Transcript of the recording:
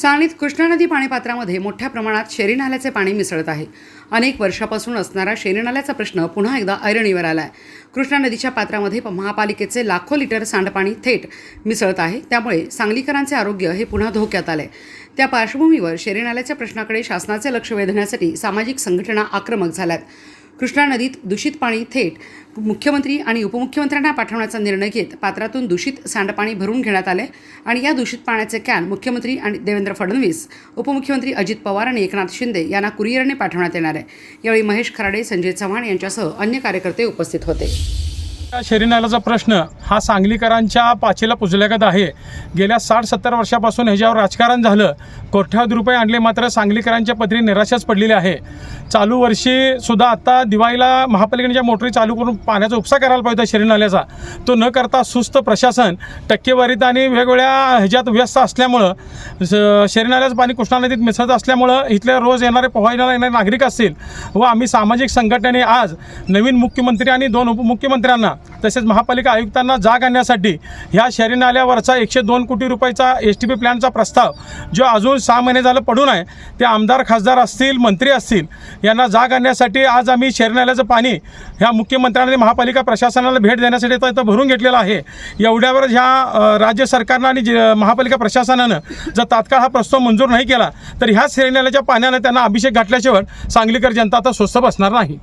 सांगलीत कृष्णा नदी पाणीपात्रामध्ये मोठ्या प्रमाणात शेरी नाल्याचे पाणी मिसळत आहे. अनेक वर्षापासून असणारा शेरी नाल्याचा प्रश्न पुन्हा एकदा ऐरणीवर आला आहे कृष्णा नदीच्या पात्रामध्ये महापालिकेचे लाखो लिटर सांडपाणी थेट मिसळत आहे. त्यामुळे सांगलीकरांचे आरोग्य हे पुन्हा धोक्यात आले त्या पार्श्वभूमीवर शेरी नाल्याच्या प्रश्नाकडे शासनाचे लक्ष वेधण्यासाठी सामाजिक संघटना आक्रमक झाल्यात. कृष्णा नदीत दूषित पाणी थेट मुख्यमंत्री आणि उपमुख्यमंत्र्यांना पाठवण्याचा निर्णय घेत पात्रातून दूषित सांडपाणी भरून घेण्यात आले आणि या दूषित पाण्याचे कॅन मुख्यमंत्री आणि देवेंद्र फडणवीस उपमुख्यमंत्री अजित पवार आणि एकनाथ शिंदे यांना कुरिअरने पाठवण्यात येणार आहे. यावेळी महेश खराडे संजय चव्हाण यांच्यासह अन्य कार्यकर्ते उपस्थित होते. या प्रश्न हा सांगलीकरांच्या पाचीला पुजल्यागत आहे. गेल्या साठ सत्तर वर्षापासून ह्याच्यावर राजकारण झालं. कोट्यावधी रुपये आणले मात्र सांगलीकरांच्या पदरी निराशाच पडलेली आहे. चालू वर्षी सुद्धा आता दिवाळीला महापालिकेच्या मोटरी चालू करून पाण्याचा उपसा करायला पाहिजे शरीर नाल्याचा तो न करता सुस्त प्रशासन टक्केवारीत आणि वेगवेगळ्या ह्याच्यात व्यस्त असल्यामुळं स- नाल्याचं पाणी कृष्णा नदीत मिसळत असल्यामुळं इथल्या रोज येणारे पोहायला येणारे नागरिक असतील व आम्ही सामाजिक संघटनेने आज नवीन मुख्यमंत्री आणि दोन उपमुख्यमंत्र्यांना तसेच महापालिका आयुक्तांना जाग आणण्यासाठी ह्या शहरी नाल्यावरचा एकशे दोन कोटी रुपयाचा एस टी पी प्लॅनचा प्रस्ताव जो अजून सहा महिने झालं पडून आहे ते आमदार खासदार असतील मंत्री असतील यांना जाग आणण्यासाठी आज आम्ही शहरी नाल्याचं पाणी ह्या मुख्यमंत्र्यांनी महापालिका प्रशासनाला भेट देण्यासाठी तर इथं भरून घेतलेलं आहे. एवढ्यावर ह्या राज्य सरकारनं आणि महापालिका प्रशासनानं जर तात्काळ हा प्रस्ताव मंजूर नाही केला तर ह्या शहरी नाल्याच्या पाण्यानं त्यांना अभिषेक घातल्याशिवाय सांगलीकर जनता आता स्वस्त बसणार नाही.